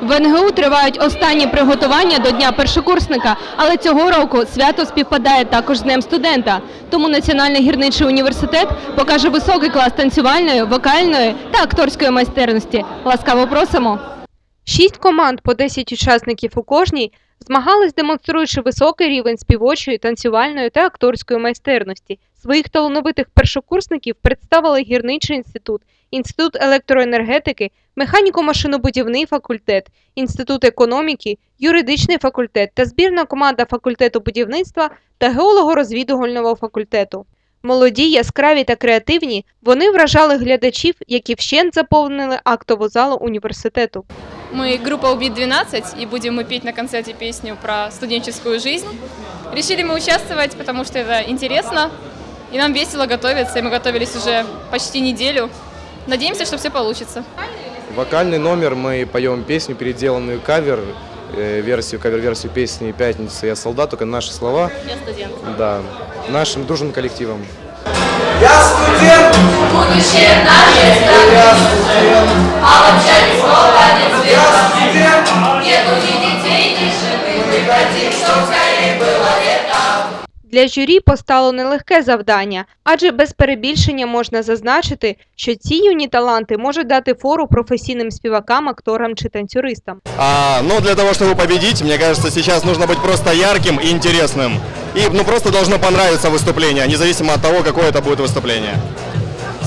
В НГУ тривають останні приготування до Дня першокурсника, але цього року свято співпадає також з Днем студента. Тому Національний гірничий університет покаже високий клас танцювальної, вокальної та акторської майстерності. Ласкаво просимо! Шість команд по 10 учасників у кожній змагались, демонструючи високий рівень співочої, танцювальної та акторської майстерності. Своїх талановитих першокурсників представили гірничий інститут, інститут електроенергетики, механіко-машинобудівний факультет, інститут економіки, юридичний факультет та збірна команда факультету будівництва та геолого-розвідувального факультету. Молоді, яскраві та креативні, вони вражали глядачів, які вщент заповнили актову залу університету. Мы группа Убит 12 и будем мы петь на концерте песню про студенческую жизнь. Решили мы участвовать, потому что это интересно, и нам весело готовиться, и мы готовились уже почти неделю. Надеемся, что все получится. Вокальный номер мы поем песню, переделанную кавер, э, версию, кавер-версию песни «Пятница я солдат», только наши слова. Я студент. Да, нашим дружным коллективом. Я студент, Будущее наше я студент, а в общаге снова нет я студент. Нету ни детей, ни живых, мы хотим, чтоб скорее было лето. Для журі постало нелегке завдання, адже без перебільшення можна зазначити, що ці юні таланти можуть дати фору професійним співакам, акторам чи танцюристам. А, ну, для того, чтобы победить, мне кажется, сейчас нужно быть просто ярким и интересным. И, ну, просто должно понравиться выступление, независимо от того, какое это будет выступление.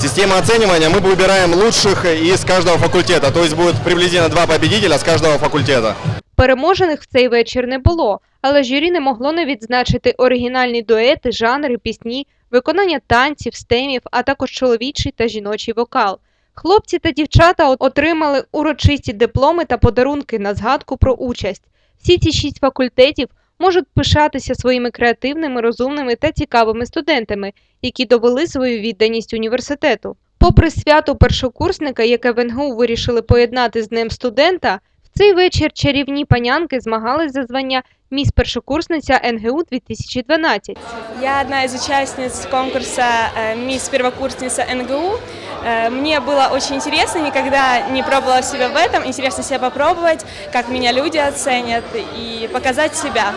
Система оценивания, мы выбираем лучших из каждого факультета, то есть будет приблизительно два победителя с каждого факультета. Переможених в цей вечір не було, але журі не могло не відзначити оригінальні дуети, жанри, пісні, виконання танців, стемів, а також чоловічий та жіночий вокал. Хлопці та дівчата отримали урочисті дипломи та подарунки на згадку про участь. Всі ці шість факультетів можуть пишатися своїми креативними, розумними та цікавими студентами, які довели свою відданість університету. Попри свято першокурсника, яке в НГУ вирішили поєднати з Днем студента, цей вечір чарівні панянки змагались за звання міс першокурсниця НГУ 2012. Я одна из участниц конкурса э, «Мисс Первокурсница НГУ». Э, Мне было очень интересно, никогда не пробовала себя в этом. Интересно себя попробовать, как меня люди оценят и показать себя.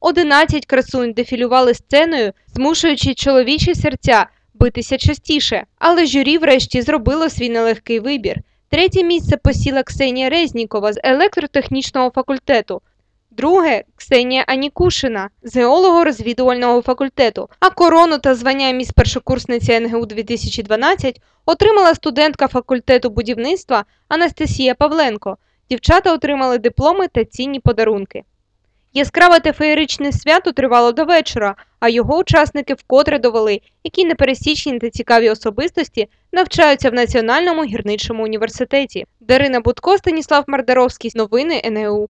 11 красунь дефілювали сценою, змушуючи чоловічі серця битися частіше. Але журі врешті зробило свій нелегкий вибір. Третє місце посіла Ксенія Резнікова з електротехнічного факультету. Друге Ксенія Анікушина з геолого-розвідувального факультету. А корону та звання міс першокурсниці НГУ 2012 отримала студентка факультету будівництва Анастасія Павленко. Дівчата отримали дипломи та цінні подарунки. Яскраве та феєричне свято тривало до вечора, а його учасники вкотре довели, які непересічні та цікаві особистості навчаються в Національному гірничому університеті. Дарина Будко, Станіслав Мардаровський. Новини НГУ.